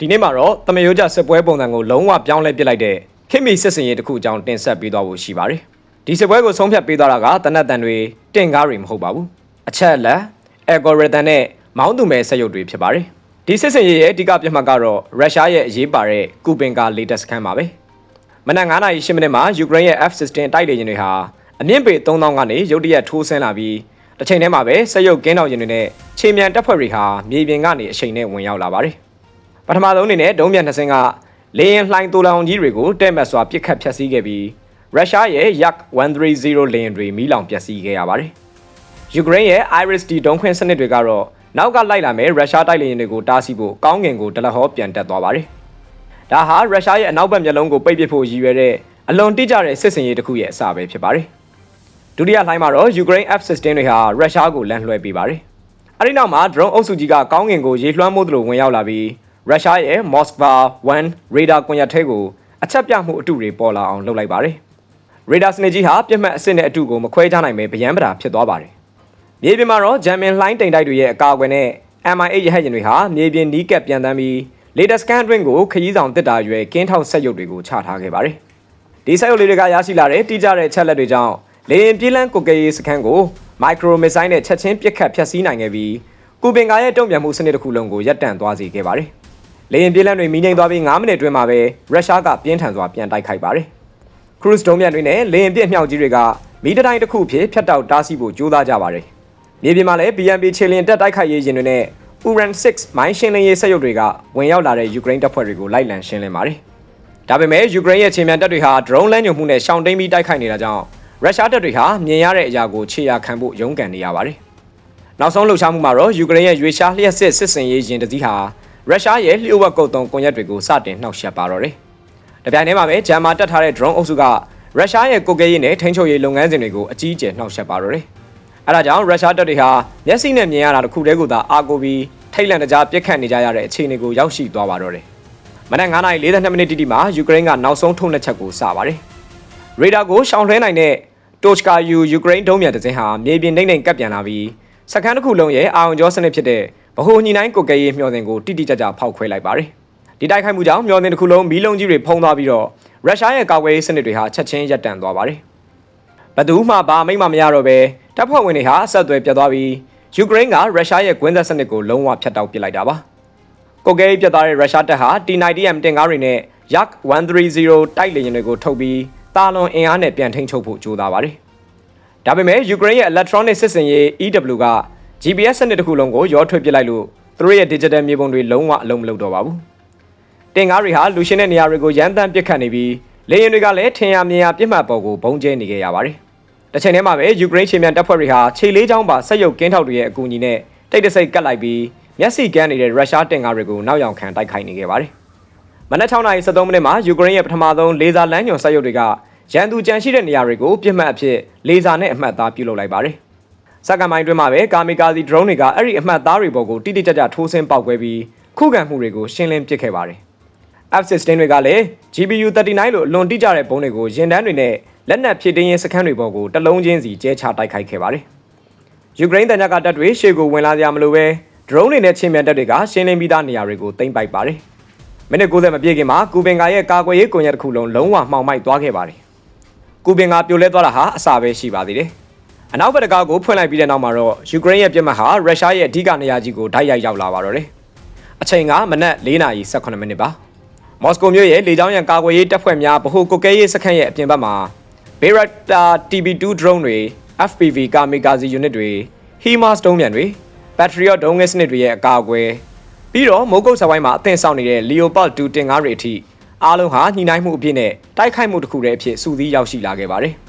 ဒီနေ့မှာတော့တမယိုးကြစစ်ပွဲပုံစံကိုလုံးဝပြောင်းလဲပစ်လိုက်တဲ့ခင်မီစစ်စင်ရေးတစ်ခုအကြောင်းတင်ဆက်ပေးသွားဖို့ရှိပါတယ်ဒီစစ်ပွဲကိုဆုံးဖြတ်ပေးသွားတာကတနက်တန်တွေတင်ကားတွေမဟုတ်ပါဘူးအချက်အလက်အယ်ဂိုရီသမ်နဲ့မောင်းသူမဲ့ဆက်ရုပ်တွေဖြစ်ပါတယ်ဒီစစ်စင်ရေးရဲ့အဓိကပြမှတ်ကတော့ရုရှားရဲ့အရေးပါတဲ့ကူပင်ကာလေတက်စခန်းပါပဲမနက်9:08မိနစ်မှာယူကရိန်းရဲ့ F-16 တိုက်လေယာဉ်တွေဟာအမြင့်ပေ3000ကနေရုတ်တရက်ထိုးဆင်းလာပြီးတစ်ချိန်တည်းမှာပဲဆက်ရုပ်ကင်းတော်ရင်တွေနဲ့ခြေမြန်တပ်ဖွဲ့တွေဟာမြေပြင်ကနေအချိန်နဲ့ဝင်ရောက်လာပါတယ် ပထမဆုံးအနေနဲ့ဒုံးမြန်နှစ်စင်းကလေယာဉ်လှိုင်းတူလောင်ကြီးတွေကိုတဲ့မတ်စွာပစ်ခတ်ဖျက်ဆီးခဲ့ပြီးရုရှားရဲ့ Yak 130လေယာဉ်တွေမီးလောင်ပျက်စီးခဲ့ရပါတယ်။ယူကရိန်းရဲ့ Iris-T ဒုံးခွင်းစနစ်တွေကတော့နောက်ကလိုက်လာမဲ့ရုရှားတိုက်လေယာဉ်တွေကိုတားဆီးဖို့ကောင်းကင်ကိုဒလဟောပြန်တက်သွားပါတယ်။ဒါဟာရုရှားရဲ့အနောက်ဘက်မျက်လုံးကိုပိတ်ပစ်ဖို့ရည်ရွယ်တဲ့အလွန်တိကျတဲ့စစ်စင်ရေးတစ်ခုရဲ့အစပဲဖြစ်ပါတယ်။ဒုတိယလှိုင်းမှာတော့ယူကရိန်း F-16 တွေဟာရုရှားကိုလမ်းလွှဲပေးပါတယ်။အဲဒီနောက်မှာ drone အုပ်စုကြီးကကောင်းကင်ကိုရေလွှမ်းမိုးသလိုဝင်ရောက်လာပြီး ရုရှားရဲ့ Moskva 1 radar ကွန်ရက်ထဲကိုအချက်ပြမှုအတုတွေပေါ်လာအောင်လုပ်လိုက်ပါတယ်။ radar စနစ်ကြီးဟာပြစ်မှတ်အစစ်နဲ့အတုကိုမခွဲခြားနိုင်ပဲဗျမ်းပတာဖြစ်သွားပါတယ်။မြေပြင်မှာတော့ဂျမ်မင်လှိုင်းတိမ်တိုက်တွေရဲ့အကာအကွယ်နဲ့ MI8 ရဟတ်ယာဉ်တွေဟာမြေပြင်နီးကပ်ပြန်တန်းပြီး latest scan အတွင်းကိုခရီးဆောင်တစ်တာရွယ်ကင်းထောက်ဆက်ရုပ်တွေကိုချထားခဲ့ပါတယ်။ဒီဆက်ရုပ်လေးတွေကရရှိလာတဲ့တိကျတဲ့အချက်လက်တွေကြောင့်လေရင်ပြေးလန်းကုတ်ကဲရေးစခန်းကို micro missile နဲ့ချက်ချင်းပစ်ခတ်ဖျက်ဆီးနိုင်ခဲ့ပြီးကူပင်ကာရဲ့တုံ့ပြန်မှုစနစ်တစ်ခုလုံးကိုရပ်တန့်သွားစေခဲ့ပါတယ်။ လေရင်ပြေးလန်းတွေမီးငိမ့်သွားပြီး9မိနစ်အတွင်းမှာပဲရုရှားကပြင်းထန်စွာပြန်တိုက်ခိုက်ပါတယ်။ cruise ဒုံးမြန်တွေနဲ့လေရင်ပြစ်မြောက်ကြီးတွေကမီးတတိုင်းတစ်ခုဖြစ်ဖြတ်တောက်တားဆီးဖို့ကြိုးစားကြပါတယ်။မြေပြင်မှာလည်း BMP ခြေလျင်တက်တိုက်ခိုက်ရေးရင်တွေနဲ့ Uran 6မိုင်းရှင်းလင်းရေးစက်ရုပ်တွေကဝင်ရောက်လာတဲ့ယူကရိန်းတပ်ဖွဲ့တွေကိုလိုက်လံရှင်းလင်းပါတယ်။ဒါပေမဲ့ယူကရိန်းရဲ့ခြေမြန်တပ်တွေဟာ drone လမ်းညွှန်မှုနဲ့ရှောင်တိန်ပြီးတိုက်ခိုက်နေတာကြောင့်ရုရှားတပ်တွေဟာမြင်ရတဲ့အရာကိုခြေရာခံဖို့ရုန်းကန်နေရပါတယ်။နောက်ဆုံးလှုပ်ရှားမှုမှာတော့ယူကရိန်းရဲ့ရွေရှားလျှက်စစ်စစ်စင်ရေးရင်တစည်းဟာ ရုရှားရဲ့လျှို့ဝှက်ကုတ်တုံးကွန်ရက်တွေကိုစတင်နှောက်ယှက်ပါတော့တယ်။တပြိုင်တည်းမှာပဲဂျာမာတက်ထားတဲ့ drone အုပ်စုကရုရှားရဲ့ကိုကဲရေးနဲ့ထိန်းချုပ်ရေးလုပ်ငန်းစဉ်တွေကိုအကြီးအကျယ်နှောက်ယှက်ပါတော့တယ်။အဲဒါကြောင့်ရုရှားတပ်တွေဟာမျက်စိနဲ့မြင်ရတာတစ်ခုတည်းကိုသာအာကိုပြီးထိတ်လန့်တကြားပြစ်ခတ်နေကြရတဲ့အခြေအနေကိုရောက်ရှိသွားပါတော့တယ်။မနက်9:42မိနစ်တိတိမှာယူကရိန်းကနောက်ဆုံးထုံးလက်ချက်ကိုစပါတယ်။ရေဒါကိုရှောင်လွှဲနိုင်တဲ့ Tochka U ယူကရိန်းဒုံးမြန်တစ်စင်းဟာမြေပြင်နှိမ့်နှိမ့်ကပ်ပြန်လာပြီးစခန်းတစ်ခုလုံးရဲ့အာရုံကြောစနစ်ဖြစ်တဲ့ ဗဟိုညှိနှိုင်းကိုကဲရေးမျှော်စင်ကိုတိတိကျကျဖောက်ခွဲလိုက်ပါတယ်။ဒီတိုက်ခိုက်မှုကြောင့်မျှော်စင်တစ်ခုလုံးမီးလုံးကြီးတွေဖုံးသွားပြီးတော့ရုရှားရဲ့ကာကွယ်ရေးစနစ်တွေဟာချက်ချင်းရပ်တန့်သွားပါတယ်။ဘယ်သူမှဘာမိတ်မမရတော့ပဲတပ်ဖွဲ့ဝင်တွေဟာအဆက်အသွယ်ပြတ်သွားပြီးယူကရိန်းကရုရှားရဲ့ကွင်းသက်စနစ်ကိုလုံးဝဖျက်တောက်ပစ်လိုက်တာပါ။ကိုကဲရေးပြတ်သွားတဲ့ရုရှားတပ်ဟာ T90M တင်ကားတွေနဲ့ Yak 130တိုက်လေယာဉ်တွေကိုထုတ်ပြီးတာလွန်အင်အားနဲ့ပြန်ထိန်းချုပ်ဖို့ကြိုးစားပါတယ်။ဒါပေမဲ့ယူကရိန်းရဲ့ electronic စစ်စင်ရေး EW က GPS စနစ်တစ်ခုလုံးကိုရောထွေးပစ်လိုက်လို့သူတို့ရဲ့ digital မြေပုံတွေလုံးဝအလုံးမလုပ်တော့ပါဘူး။တင်ကားတွေဟာလူရှင်းတဲ့နေရာတွေကိုရမ်းတမ်းပစ်ခတ်နေပြီးလေယာဉ်တွေကလည်းထင်ရမြင်ရပြစ်မှတ်ပေါ်ကိုဘုံကျဲနေခဲ့ရပါတယ်။တစ်ချိန်တည်းမှာပဲယူကရိန်းချင်းမြန်တပ်ဖွဲ့တွေဟာခြေလေးချောင်းပါဆက်ရုပ်ကင်းထောက်တွေရဲ့အကူအညီနဲ့တိတ်တဆိတ်ကတ်လိုက်ပြီးမျက်စိကန်းနေတဲ့ရုရှားတင်ကားတွေကိုနောက်ယောင်ခံတိုက်ခိုက်နေခဲ့ပါတယ်။မနက်6:73မိနစ်မှာယူကရိန်းရဲ့ပထမဆုံးလေဆာလမ်းညွန်ဆက်ရုပ်တွေကရန်သူကြံရှိတဲ့နေရာတွေကိုပြစ်မှတ်အဖြစ်လေဆာနဲ့အမှတ်သားပြုလုပ်လိုက်ပါတယ်။ စက္ကန့်ပိုင်းတွင်းမှာပဲကာမီကာစီ drone တွေကအဲ့ဒီအမှတ်သားတွေပေါ်ကိုတိတိကျကျထိုးဆင်းပေါက်ကွဲပြီးခုခံမှုတွေကိုရှင်းလင်းပစ်ခဲ့ပါတယ်။ F16 တွေကလည်း GPU 39လို့အလွန်တိကျတဲ့ဘုံတွေကိုရင်တန်းတွေနဲ့လက်နက်ဖြည့်တင်းရေးစခန်းတွေပေါ်ကိုတလုံးချင်းစီကျဲချတိုက်ခိုက်ခဲ့ပါတယ်။ယူကရိန်းတန်ကြကတပ်တွေရှေ့ကိုဝင်လာကြမလို့ပဲ drone တွေနဲ့ချင်းမြန်တပ်တွေကရှင်းလင်းပြီးသားနေရာတွေကိုသိမ်းပိုက်ပါတယ်။မိနစ်90မပြည့်ခင်မှာကူပင်ကာရဲ့ကာကွယ်ရေးကွန်ရက်တစ်ခုလုံးလုံးဝမှောင်မိုက်သွားခဲ့ပါတယ်။ကူပင်ကာပြိုလဲသွားတာဟာအစာပဲရှိပါသေးတယ်။ အနောက်ဘက်တကားကိုဖွင့်လိုက်ပြီးတဲ့နောက်မှာတော့ယူကရိန်းရဲ့ပြစ်မှတ်ဟာရုရှားရဲ့အဓိကနေရာကြီးကိုဓာတ်ရိုက်ရောက်လာပါတော့တယ်။အချိန်ကမနက်4:18မိနစ်ပါ။မော်စကိုမြို့ရဲ့လေကြောင်းရန်ကာကွယ်ရေးတပ်ဖွဲ့များဗဟိုကုတ်ကဲရေးစခန်းရဲ့အပြင်ဘက်မှာ Bayraktar TB2 drone တွေ FPV kamikaze unit တွေ HIMARS ဒုံးမြန်တွေ Patriot ဒုံးငယ်စနစ်တွေရဲ့အကာအကွယ်ပြီးတော့မိုးကုတ်ဆက်ဝိုင်းမှာအသင့်ဆောင်နေတဲ့ Leopard 2တင်ကားတွေအထိအားလုံးဟာညှိနှိုင်းမှုအဖြစ်နဲ့တိုက်ခိုက်မှုတစ်ခုတည်းအဖြစ်စူးစီးရောက်ရှိလာခဲ့ပါတယ်။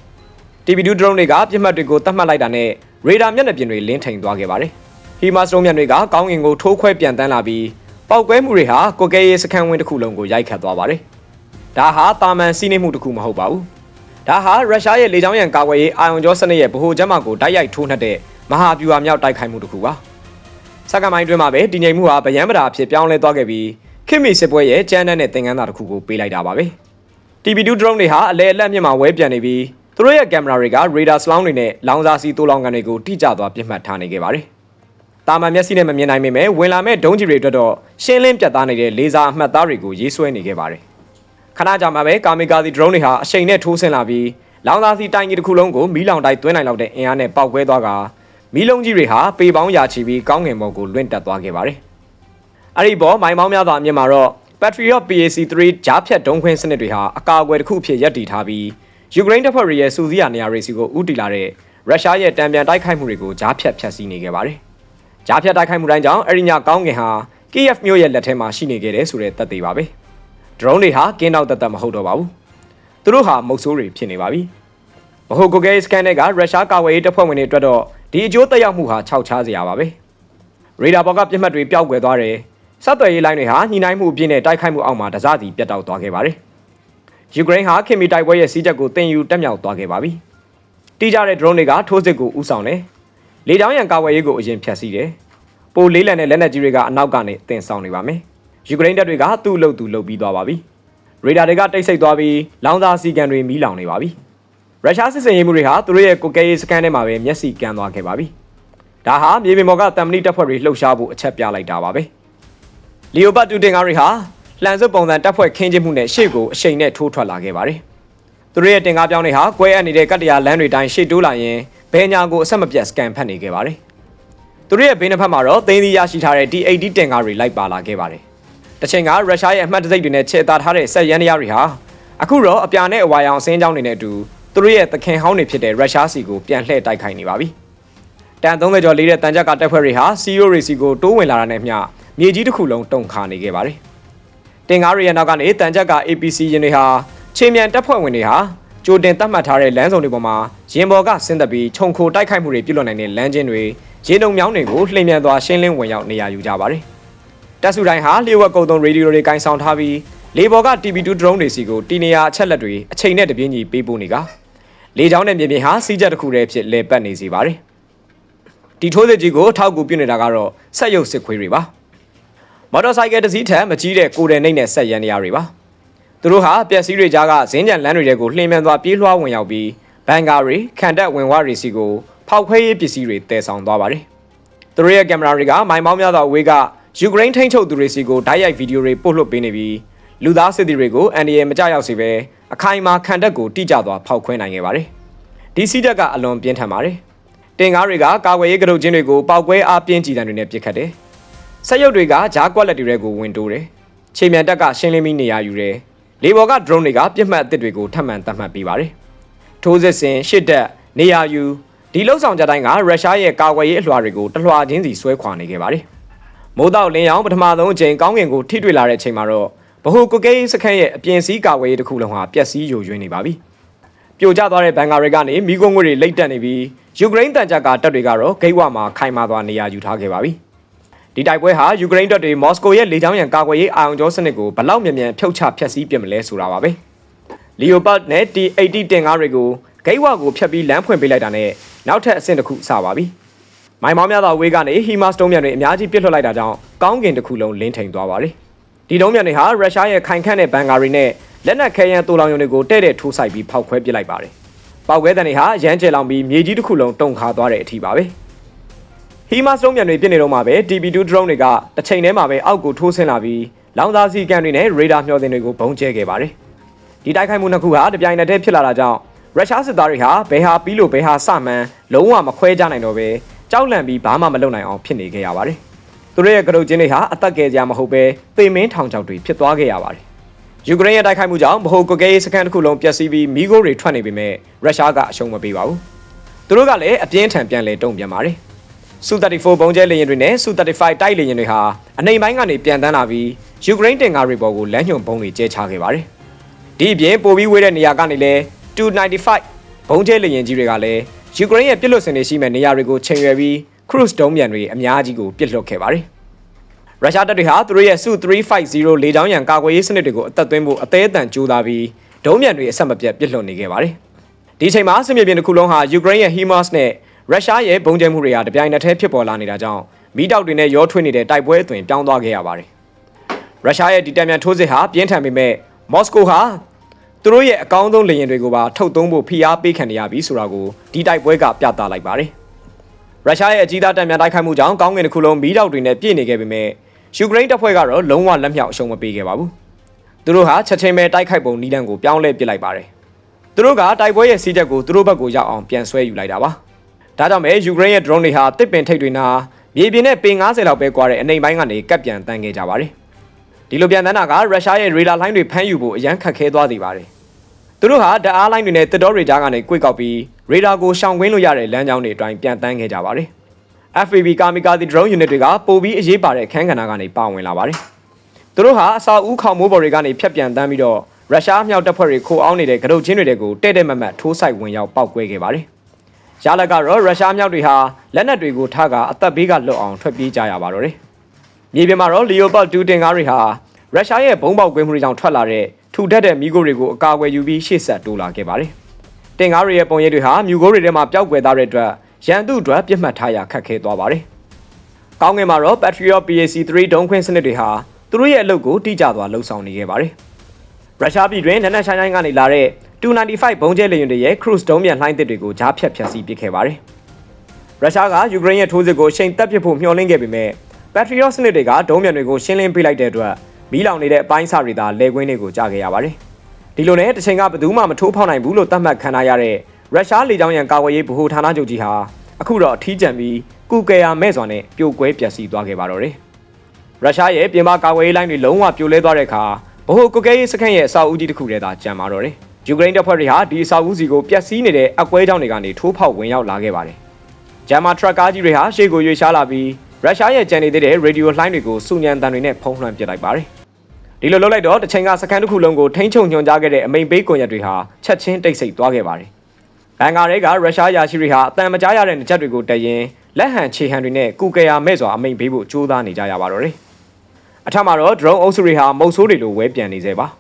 TB2 drone တွေကပြစ်မှတ်တွေကိုတတ်မှတ်လိုက်တာနဲ့ radar မျက်နှာပြင်တွေလင်းထိန်သွားခဲ့ပါတယ်။ HIMARS ဒုံးမြန်တွေကကောင်းကင်ကိုထိုးခွဲပြန်တန်းလာပြီးပောက်ကွဲမှုတွေဟာကိုကဲရေးစခန်းဝင်းတစ်ခုလုံးကိုရိုက်ခတ်သွားပါတယ်။ဒါဟာတာမန်စီးနှိမှုတစ်ခုမဟုတ်ပါဘူး။ဒါဟာရုရှားရဲ့လေကြောင်းရန်ကာကွယ်ရေးအာယုံကျောစနစ်ရဲ့ဗဟိုချက်မှကိုတိုက်ရိုက်ထိုးနှက်တဲ့မဟာဗျူဟာမြောက်တိုက်ခိုက်မှုတစ်ခုပါ။စက္ကန့်ပိုင်းတွင်းမှာပဲတည်ငြိမ်မှုဟာဗယံပဒါအဖြစ်ပြောင်းလဲသွားခဲ့ပြီးခင်မီစစ်ပွဲရဲ့ကြမ်းတမ်းတဲ့သင်ခန်းစာတစ်ခုကိုပေးလိုက်တာပါပဲ။ TB2 drone တွေဟာအလဲအလတ်မြင့်မှာဝဲပြန်နေပြီး သူတို့ရဲ့ကင်မရာတွေက radar slam တွေနဲ့လောင်စာစီတိုးလောင်ကန်တွေကိုတိကျသွားပြစ်မှတ်ထားနေခဲ့ပါတယ်။တာမန်မျက်စိနဲ့မမြင်နိုင်ပေမဲ့ဝင်လာမဲ့ဒုံးကျည်တွေအတွက်တော့ရှင်းလင်းပြတ်သားနေတဲ့လေဆာအမှတ်သားတွေကိုရေးဆွဲနေခဲ့ပါတယ်။ခဏကြာမှပဲကာမီကာစီဒရုန်းတွေဟာအရှိန်နဲ့ထိုးဆင်းလာပြီးလောင်သာစီတိုင်ကြီးတစ်ခုလုံးကိုမီးလောင်တိုက်သွင်းနိုင်လောက်တဲ့အင်အားနဲ့ပောက်ကွဲသွားကမီးလုံးကြီးတွေဟာပေပေါင်းရာချီပြီးကောင်းငင်ဘုံကိုလွင့်တက်သွားခဲ့ပါတယ်။အဲ့ဒီပေါ်မိုင်ပေါင်းများစွာအမြင်မှာတော့ Patriot PAC-3 ဂျားဖြတ်ဒုံးခွင်းစနစ်တွေဟာအကာအကွယ်တစ်ခုအဖြစ်ရပ်တည်ထားပြီး ယူကရိန်းတပ်ဖွဲ့တွေရဲ့စူးစီးရာနေရာတွေစီကိုဥတီလာတဲ့ရုရှားရဲ့တံပြန်တိုက်ခိုက်မှုတွေကိုဂျားဖြတ်ဖျက်ဆီးနေခဲ့ပါတယ်။ဂျားဖြတ်တိုက်ခိုက်မှုတိုင်းကြောင့်အရိညာကောင်းငင်ဟာ KF မြို့ရဲ့လက်ထဲမှာရှိနေခဲ့တယ်ဆိုတဲ့သက်သေပါပဲ။ drone တွေဟာကင်းတော့တသက်မဟုတ်တော့ပါဘူး။သူတို့ဟာမုတ်ဆိုးတွေဖြစ်နေပါပြီ။မဟုတ်ကိုကဲစကန်တွေကရုရှားကာဝေးရေးတပ်ဖွဲ့ဝင်တွေအတွက်တော့ဒီအကျိုးသက်ရောက်မှုဟာခြောက်ခြားစရာပါပဲ။ရေဒါဘော်ကပြစ်မှတ်တွေပျောက်ကွယ်သွားတယ်။ဆက်သွယ်ရေးလိုင်းတွေဟာညှိနှိုင်းမှုအပြည့်နဲ့တိုက်ခိုက်မှုအောက်မှာတစစီပြတ်တောက်သွားခဲ့ပါတယ်။ ယူကရိန်းဟာခင်မီတိုက်ပွဲရဲ့စီးချက်ကိုတင်ယူတက်မြောက်သွားခဲ့ပါပြီ။တိကျတဲ့ drone တွေကထိုးစစ်ကိုဥဆောင်တယ်။လေကြောင်းရန်ကာဝယ်ရေးကိုအရင်ဖျက်ဆီးတယ်။ပိုလေးလံတဲ့လက်နက်ကြီးတွေကအနောက်ကနေတင်ဆောင်နေပါမယ်။ယူကရိန်းတပ်တွေကသူ့အလုပ်သူလုပ်ပြီးသွားပါပြီ။ရေဒါတွေကတိတ်ဆိတ်သွားပြီးလောင်စာစီကန်တွေမီးလောင်နေပါပြီ။ရုရှားစစ်စင်ရေးမှုတွေဟာသူတို့ရဲ့ကိုကဲရေးစကန်ထဲမှာပဲမျက်စိကန်းသွားခဲ့ပါပြီ။ဒါဟာမြေပြင်ပေါ်ကတမ်မဏိတပ်ဖွဲ့တွေလှုပ်ရှားဖို့အချက်ပြလိုက်တာပါပဲ။လီယိုပတ်တူတင်ကားတွေဟာ လှန်စွပ်ပုံစံတပ်ဖွဲ့ခင်းကျင်းမှုနဲ့ရှေ့ကိုအရှိန်နဲ့ထိုးထွက်လာခဲ့ပါတယ်။သူတို့ရဲ့တင်ကားပြောင်းတွေဟာကွဲအပ်နေတဲ့ကတ္တရာလမ်းတွေတိုင်းရှေ့တိုးလာရင်ဘဲညာကိုအဆက်မပြတ်စကန်ဖတ်နေခဲ့ပါတယ်။သူတို့ရဲ့ဘေးနှစ်ဖက်မှာတော့သိန်းသီးရရှိထားတဲ့ D80 တင်ကားတွေလိုက်ပါလာခဲ့ပါတယ်။တစ်ချိန်ကရုရှားရဲ့အမှတ်တစိတ်တွေနဲ့ခြေသားထားတဲ့ဆက်ရန်တရားတွေဟာအခုတော့အပြာနဲ့အဝါရောင်အစင်းကြောင်းတွေနဲ့အတူသူတို့ရဲ့သခင်ဟောင်းတွေဖြစ်တဲ့ရုရှားစီကိုပြန်လှည့်တိုက်ခိုက်နေပါပြီ။တန်30ကျော်လေးတဲ့တန်ကြပ်ကတပ်ဖွဲ့တွေဟာစီယိုရီစီကိုတိုးဝင်လာတာနဲ့မျှမြေကြီးတစ်ခုလုံးတုန်ခါနေခဲ့ပါတယ်။ တင်ကားတွေရဲ့နောက်ကနေတန်ကြပ်က APC ရင်တွေဟာခြေမြန်တပ်ဖွဲ့ဝင်တွေဟာကြိုတင်သတ်မှတ်ထားတဲ့လမ်းစုံတွေပေါ်မှာရင်ဘော်ကဆင်းသက်ပြီးခြုံခိုတိုက်ခိုက်မှုတွေပြုလုပ်နိုင်တဲ့လမ်းကျင်းတွေရေတုံမြောင်းတွေကိုလှိမ့်မြန်သွားရှင်းလင်းဝင်ရောက်နေရာယူကြပါတယ်။တပ်စုတိုင်းဟာလျှို့ဝှက်ကုံသုံးရေဒီယိုတွေကင်ဆောင်ထားပြီးလေဘော်က TB2 drone တွေစီကိုတီနေယာအချက်လက်တွေအချိန်နဲ့တပြေးညီပေးပို့နေကလေကြောင်းနဲ့မြေပြင်ဟာစီးချက်တစ်ခုတည်းဖြစ်လဲပတ်နေစီပါတယ်။ဒီထိုးစစ်ကြီးကိုထောက်ကူပြုနေတာကတော့ဆက်ရုပ်စစ်ခွေးတွေပါ။ မော်တော်ဆိုင်ကယ်တစ်စီးထက်မကြီးတဲ့ကိုယ်တယ်နှိမ့်နဲ့ဆက်ရန်နေရတွေပါ။သူတို့ဟာပျက်စီးတွေကြားကဇင်းကြံလမ်းတွေထဲကိုလှိမ့်မြန်သွားပြေးလွှားဝင်ရောက်ပြီးဘန်ကာတွေခံတက်ဝင်ဝတွေစီကိုဖောက်ခွဲရေးပစ္စည်းတွေတည်ဆောင်သွားပါတယ်။သူတို့ရဲ့ကင်မရာတွေကမိုင်မောင်းများသောအဝေးကယူကရိန်းထိန်းချုပ်သူတွေစီကိုဓာတ်ရိုက်ဗီဒီယိုတွေပို့လွှတ်ပေးနေပြီးလူသားစစ်သည်တွေကိုအန်ဒီရဲမကြရောက်စေဘဲအခိုင်အမာခံတက်ကိုတိကျသွားဖောက်ခွဲနိုင်ခဲ့ပါတယ်။ဒီစီးတက်ကအလွန်ပြင်းထန်ပါတယ်။တင်ကားတွေကကာကွယ်ရေးကရုတ်ချင်းတွေကိုပောက်ကွဲအားပြင်းကြည်တံတွေနဲ့ပစ်ခတ်တယ်။ ဆက်ရုပ်တွေကဂျားကွက်လက်တွေကိုဝင်တိုးတယ်။ခြေမြန်တက်ကရှင်းလင်းပြီးနေရာယူတယ်။လေဘော်က drone တွေကပြစ်မှတ်အသစ်တွေကိုထပ်မံသတ်မှတ်ပေးပါတယ်။ထိုးစစ်ဆင်ရှစ်တက်နေရာယူဒီလှုပ်ဆောင်ကြတိုင်းကရုရှားရဲ့ကာကွယ်ရေးအလွှာတွေကိုတလွှာချင်းစီဆွဲခွာနေခဲ့ပါတယ်။မိုးတောက်လင်းရောင်ပထမဆုံးအချိန်ကောင်းကင်ကိုထိတွေ့လာတဲ့အချိန်မှာတော့ဘဟုကုကေးစခန်းရဲ့အပြင်စည်းကာကွယ်ရေးတစ်ခုလုံးဟာပျက်စီးယိုယွင်းနေပါပြီ။ပြိုကျသွားတဲ့ဘန်ကာတွေကနေမိကုန်းငွေတွေလိမ့်တက်နေပြီးယူကရိန်းတန်ကြပ်ကတပ်တွေကတော့ဂိတ်ဝမှာခိုင်မာသွားနေရာယူထားခဲ့ပါပြီ။ ဒီတိုက်ပွဲဟာယူကရိန်းတပ်တွေမော်စကိုရဲ့လေကြောင်းရန်ကာကွယ်ရေးအာရုံကြောစနစ်ကိုဘလောက်မြန်မြန်ဖျောက်ချဖျက်ဆီးပြစ်မလဲဆိုတာပါပဲ။ Leopard နဲ့ T80 တင်ကားတွေကိုဂိတ်ဝကိုဖျက်ပြီးလမ်းဖွင့်ပေးလိုက်တာနဲ့နောက်ထပ်အဆင့်တစ်ခုစပါပြီ။မိုင်မောင်းများသောဝေးကနေဟီမာစတုံးမြန်တွေအများကြီးပစ်လွှတ်လိုက်တာကြောင့်ကောင်းကင်တစ်ခုလုံးလင်းထိန်သွားပါတယ်။ဒီတုံးမြန်တွေဟာရုရှားရဲ့ခိုင်ခန့်တဲ့ဘန်ကာရီနဲ့လက်နက်ခဲယမ်းတူလောင်ယုံတွေကိုတဲ့တဲ့ထိုးဆိုင်ပြီးဖောက်ခွဲပစ်လိုက်ပါတယ်။ပောက်ခွဲတန်တွေဟာရမ်းကျဲလောင်ပြီးမြေကြီးတစ်ခုလုံးတုန်ခါသွားတဲ့အထိပါပဲ။ ဟီမာစတုံးမြန်တွေပြစ်နေတော့မှပဲ TB2 drone တွေကတစ်ချိန်တည်းမှာပဲအောက်ကိုထိုးဆင်းလာပြီးလောင်စာစီကန်တွေနဲ့ရေဒါမျှော်စင်တွေကိုဘုံကျဲခဲ့ပါတယ်။ဒီတိုက်ခိုက်မှုနှစ်ခုဟာတပြိုင်နက်တည်းဖြစ်လာတာကြောင့်ရုရှားစစ်သားတွေဟာဘယ်ဟာပြီးလို့ဘယ်ဟာစမှန်းလုံးဝမခွဲကြနိုင်တော့ပဲကြောက်လန့်ပြီးဘာမှမလုပ်နိုင်အောင်ဖြစ်နေခဲ့ရပါတယ်။သူတို့ရဲ့ကရုတ်ချင်းတွေဟာအသက်ကယ်ကြမဟုတ်ပဲပေမင်းထောင်ချောက်တွေဖြစ်သွားခဲ့ရပါတယ်။ယူကရိန်းရဲ့တိုက်ခိုက်မှုကြောင့်ဗဟိုကိုကဲရေးစခန်းတစ်ခုလုံးပျက်စီးပြီးမိโกတွေထွက်နေပေမဲ့ရုရှားကအရှုံးမပေးပါဘူး။သူတို့ကလည်းအပြင်းထန်ပြန်လဲတုံ့ပြန်ပါတယ်။ စူ34 ဘုံကျဲလေယာဉ်တွေနဲ့စူ35 တိုက်လေယာဉ်တွေဟာအနေပိုင်းကနေပြန်တန်းလာပြီးယူကရိန်းတင်ကားတွေပေါ်ကိုလမ်းညွှန်ဘုံတွေကျဲချခဲ့ပါတယ်။ဒီအပြင်ပိုပြီးဝေးတဲ့နေရာကနေလဲ295ဘုံကျဲလေယာဉ်ကြီးတွေကလည်းယူကရိန်းရဲ့ပြစ်လွတ်စင်တွေရှိမဲ့နေရာတွေကိုချိန်ရွယ်ပြီးခရုစ်ဒုံးမြန်တွေအများကြီးကိုပြစ်လွတ်ခဲ့ပါတယ်။ရုရှားတပ်တွေဟာသူတို့ရဲ့ Su-350 လေကြောင်းရန်ကာကွယ်ရေးစနစ်တွေကိုအသက်သွင်းဖို့အသေးအတန်ကြိုးစားပြီးဒုံးမြန်တွေအဆက်မပြတ်ပြစ်လွတ်နေခဲ့ပါတယ်။ဒီအချိန်မှာစစ်မြေပြင်တစ်ခုလုံးဟာယူကရိန်းရဲ့ HIMARS နဲ့ ရုရှားရဲ့ဘုံကျဲမှုတွေဟာတပြိုင်နက်တည်းဖြစ်ပေါ်လာနေတာကြောင့်မိတောက်တွေနဲ့ရောထွေးနေတဲ့တိုက်ပွဲအသွင်ပြောင်းသွားခဲ့ရပါတယ်။ရုရှားရဲ့ဒီတံမြန်ထိုးစစ်ဟာပြင်းထန်ပေမဲ့မော်စကိုဟာသူတို့ရဲ့အကောင်းဆုံးလေယာဉ်တွေကိုပါထုတ်သုံးဖို့ဖိအားပေးခံနေရပြီဆိုတာကိုဒီတိုက်ပွဲကပြသလိုက်ပါတယ်။ရုရှားရဲ့အကြီးသားတပ်များတိုက်ခိုက်မှုကြောင့်ကောင်းကင်တစ်ခုလုံးမီးတောက်တွေနဲ့ပြည့်နေခဲ့ပေမဲ့ယူကရိန်းတပ်ဖွဲ့ကတော့လုံးဝလက်မြောက်အရှုံးမပေးခဲ့ပါဘူး။သူတို့ဟာချက်ချင်းပဲတိုက်ခိုက်ပုံနီးလန်းကိုပြောင်းလဲပစ်လိုက်ပါတယ်။သူတို့ကတိုက်ပွဲရဲ့စီးချက်ကိုသူတို့ဘက်ကိုရောက်အောင်ပြန်ဆွဲယူလိုက်တာပါ။ ဒါကြောင့်ပဲယူကရိန်းရဲ့ drone တွေဟာတစ်ပင်ထိပ်တွေနာမြေပြင်နဲ့ပေ90လောက်ပဲကွာတဲ့အနိမ့်ပိုင်းကနေကပ်ပြန်တန်းခဲ့ကြပါတယ်။ဒီလိုပြန်တန်းတာကရုရှားရဲ့ရေဒါလိုင်းတွေဖမ်းယူဖို့အရန်ခက်ခဲသွားစေပါတယ်။သူတို့ဟာဓာတ်အားလိုင်းတွေနဲ့တစ်တော်တွေကြားကနေ꿰ကောက်ပြီးရေဒါကိုရှောင်ကွင်းလို့ရတဲ့လမ်းကြောင်းတွေအတိုင်းပြန်တန်းခဲ့ကြပါတယ်။ FPV ကာမီကာတီ drone unit တွေကပိုပြီးအရေးပါတဲ့ခန်းကဏ္ဍကနေပါဝင်လာပါတယ်။သူတို့ဟာအစာဦးခေါင်မိုးပေါ်တွေကနေဖြတ်ပြန်တန်းပြီးတော့ရုရှားမြောက်တပ်ဖွဲ့တွေခိုအောင်နေတဲ့ကရုတ်ချင်းတွေကိုတဲ့တဲ့မတ်မတ်ထိုးဆိုင်ဝင်ရောက်ပောက်ကွဲခဲ့ပါတယ်။ ရလကတော့ရုရှားမြောက်တွေဟာလက်နက်တွေကိုထားကအသက်ဘေးကလွတ်အောင်ထွက်ပြေးကြရပါတော့တယ်။မြေပြင်မှာတော့ Leopard 2တင်ကားတွေဟာရုရှားရဲ့ဘုံပေါက်ကွဲမှုတွေကြောင့်ထွက်လာတဲ့ထူထပ်တဲ့မိခိုးတွေကိုအကာအကွယ်ယူပြီးရှေ့ဆက်တိုးလာခဲ့ပါတယ်။တင်ကားတွေရဲ့ပုံရိပ်တွေဟာမြူကိုးတွေထဲမှာပျောက်ကွယ်သွားတဲ့အတွက်ရန်သူအတွက်ပြစ်မှတ်ထားရခက်ခဲသွားပါတယ်။ကောင်းငင်မှာတော့ Patriot PAC-3 ဒုံးခွင်းစနစ်တွေဟာသူတို့ရဲ့အလုပ်ကိုတိကျစွာလှုပ်ဆောင်နေခဲ့ပါတယ်။ရုရှားပြည်တွင်းနက်နက်ရှိုင်းရှိုင်းကနေလာတဲ့ 295ဘုံကျဲလေယာဉ်တွေရဲ့ cruise ဒုံးမြန်လှိုင်းသစ်တွေကိုကြားဖြတ်ဖျက်ဆီးပစ်ခဲ့ပါတယ်။ရုရှားကယူကရိန်းရဲ့ထိုးစစ်ကိုအချိန်တက်ပစ်ဖို့မျှော်လင့်ခဲ့ပေမဲ့ Patriot စနစ်တွေကဒုံးမြန်တွေကိုရှင်းလင်းပေးလိုက်တဲ့အတွက်မီးလောင်နေတဲ့အပိုင်းအစတွေသာလေကွင်းတွေကိုကြားခဲ့ရပါတယ်။ဒီလိုနဲ့တစ်ချိန်ကဘယ်သူမှမထိုးဖောက်နိုင်ဘူးလို့သတ်မှတ်ခံထားရတဲ့ရုရှားလေကြောင်းရန်ကာကွယ်ရေးဗဟိုဌာနချုပ်ကြီးဟာအခုတော့အထီးကျန်ပြီးကုကယ်ယာမဲ့စွာနဲ့ပြိုကွဲပျက်စီးသွားခဲ့ပါတော့တယ်။ရုရှားရဲ့ပြင်ပကာကွယ်ရေးလိုင်းတွေလုံးဝပြိုလဲသွားတဲ့အခါဗဟိုကုကယ်ရေးစခန်းရဲ့အဆောက်အဦကြီးတစ်ခုတည်းသာကျန်ပါတော့တယ်။ ယူကရိန်းတပ်ဖွဲ့တွေဟာဒီအဆောက်အဦစီကိုပျက်စီးနေတဲ့အကွဲကြောင်းတွေကနေထိုးဖောက်ဝင်ရောက်လာခဲ့ပါတယ်။ဂျာမာထရက်ကားကြီးတွေဟာရှေ့ကိုရွေ့ရှားလာပြီးရုရှားရဲ့ကြံနေသေးတဲ့ရေဒီယိုလှိုင်းတွေကိုစုညံတန်တွေနဲ့ဖုံးလွှမ်းပစ်လိုက်ပါတယ်။ဒီလိုလုပ်လိုက်တော့တစ်ချိန်ကစခန်းတစ်ခုလုံးကိုထိန်းချုပ်ညွှန်ကြားခဲ့တဲ့အမိန်ပေးကွန်ရက်တွေဟာချက်ချင်းတိတ်ဆိတ်သွားခဲ့ပါတယ်။ဘန်ကာတွေကရုရှားယာရှိတွေဟာအတန်မကြားရတဲ့နှချက်တွေကိုတည်ရင်လက်ဟန်ခြေဟန်တွေနဲ့ကုကယ်ယာမဲ့စွာအမိန်ပေးဖို့ကြိုးစားနေကြရပါတော့တယ်။အထက်မှာတော့ drone အုပ်စုတွေဟာမုတ်ဆိုးတွေလိုဝဲပြန်နေစေပါ။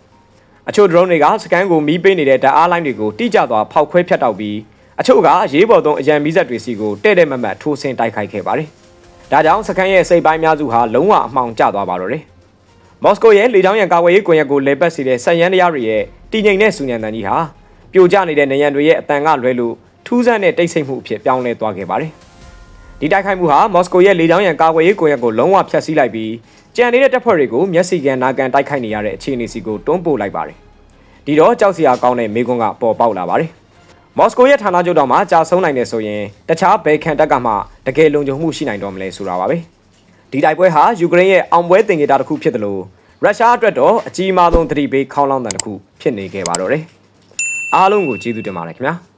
အချို့ drone တွေကစကန်ကိုမီးပေးနေတဲ့ဓာတ်အားလိုင်းတွေကိုတိကျစွာဖောက်ခွဲဖြတ်တောက်ပြီးအချို့ကအရေးပေါ်သုံးအရန်မီးစက်တွေစီကိုတဲ့တဲ့မတ်မတ်ထိုးဆင်းတိုက်ခိုက်ခဲ့ပါတယ်။ဒါကြောင့်စကန်ရဲ့စိတ်ပိုင်းများစုဟာလုံးဝအမှောင်ကျသွားပါတော့တယ်။မော်စကိုရဲ့လေကြောင်းရန်ကာကွယ်ရေးကွန်ရက်ကိုလေပတ်စီတဲ့ဆက်ရန်တရားတွေရဲ့တည်ငြိမ်တဲ့စူညံတန်ကြီးဟာပြိုကျနေတဲ့နေရန်တွေရဲ့အတန်ကလွဲလို့ထူးဆန်းတဲ့တိတ်ဆိတ်မှုအဖြစ်ပြောင်းလဲသွားခဲ့ပါတယ်။ဒီတိုက်ခိုက်မှုဟာမော်စကိုရဲ့လေကြောင်းရန်ကာကွယ်ရေးကွန်ရက်ကိုလုံးဝဖျက်ဆီးလိုက်ပြီး ကြံနေတဲ့တပ်ဖွဲ့တွေကိုမျက်စိကန်နာကန်တိုက်ခိုက်နေရတဲ့အခြေအနေစီကိုတွန်းပို့လိုက်ပါတယ်။ဒီတော့ကြောက်စရာကောင်းတဲ့မိကွန်းကပေါ်ပေါက်လာပါတယ်။မော်စကိုရဲ့ဌာနချုပ်တော်မှာကြာဆုံးနိုင်တယ်ဆိုရင်တခြားဘယ်ခံတက်ကမှတကယ်လုံခြုံမှုရှိနိုင်တော့မလဲဆိုတာပါပဲ။ဒီတိုက်ပွဲဟာယူကရိန်းရဲ့အောင်ပွဲတင်ကြတာတစ်ခုဖြစ်တယ်လို့ရုရှားအတွက်တော့အကြီးမားဆုံးသတိပေးခေါင်းလောင်းတန်တစ်ခုဖြစ်နေခဲ့ပါတော့တယ်။အားလုံးကိုကျေးဇူးတင်ပါတယ်ခင်ဗျာ။